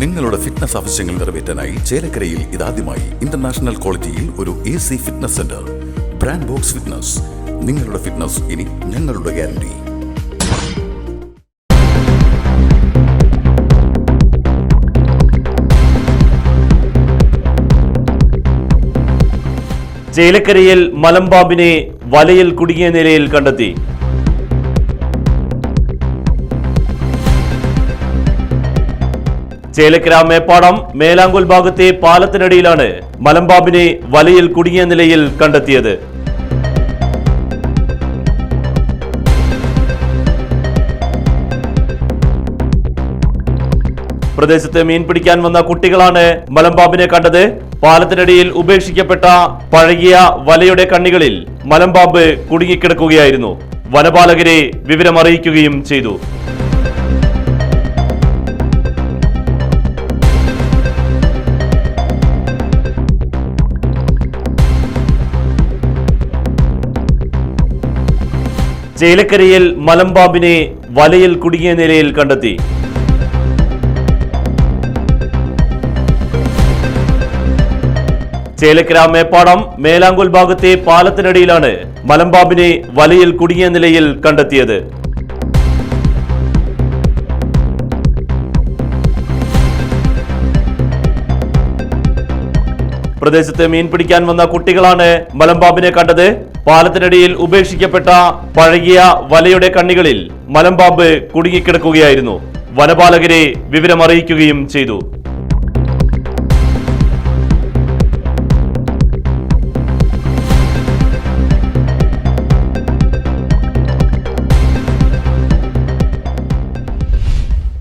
നിങ്ങളുടെ ഫിറ്റ്നസ് ആവശ്യങ്ങൾ നിറവേറ്റാനായി ചേലക്കരയിൽ ഇതാദ്യമായി ഇന്റർനാഷണൽ ക്വാളിറ്റിയിൽ ഒരു A C fitness centre brand box fitness നിങ്ങളുടെ ഫിറ്റ്നസ് ഇനി ഞങ്ങളുടെ ഗ്യാരണ്ടി ചേലക്കരയിൽ മലമ്പാമ്പിനെ വലയിൽ കുടുങ്ങിയ നിലയിൽ കണ്ടെത്തി. ചേലക്കര മേപ്പാടം മേലാങ്കുൽ ഭാഗത്തെ പാലത്തിനടിയിലാണ് മലമ്പാമ്പിനെ വലയിൽ കുടുങ്ങിയ നിലയിൽ കണ്ടെത്തിയത്. പ്രദേശത്ത് മീൻ പിടിക്കാൻ വന്ന കുട്ടികളാണ് മലമ്പാമ്പിനെ കണ്ടത്. പാലത്തിനടിയിൽ ഉപേക്ഷിക്കപ്പെട്ട പഴകിയ വലയുടെ കണ്ണികളിൽ മലമ്പാമ്പ് കുടുങ്ങിക്കിടക്കുകയായിരുന്നു. വനപാലകരെ വിവരമറിയിക്കുകയും ചെയ്തു. ചേലക്കരയിൽ മലമ്പാമ്പിനെ വലയിൽ കുടുങ്ങിയ നിലയിൽ കണ്ടെത്തി. ചേലക്കര മേപ്പാടം മേലാങ്കുൽ ഭാഗത്തെ പാലത്തിനടിയിലാണ് മലമ്പാമ്പിനെ വലയിൽ കുടുങ്ങിയ നിലയിൽ കണ്ടെത്തിയത്. പ്രദേശത്ത് മീൻ പിടിക്കാൻ വന്ന കുട്ടികളാണ് മലമ്പാമ്പിനെ കണ്ടത്. പാലത്തിനടിയിൽ ഉപേക്ഷിക്കപ്പെട്ട പഴകിയ വലയുടെ കണ്ണികളിൽ മലമ്പാമ്പ് കുടുങ്ങിക്കിടക്കുകയായിരുന്നു. വനപാലകരെ വിവരമറിയിക്കുകയും ചെയ്തു.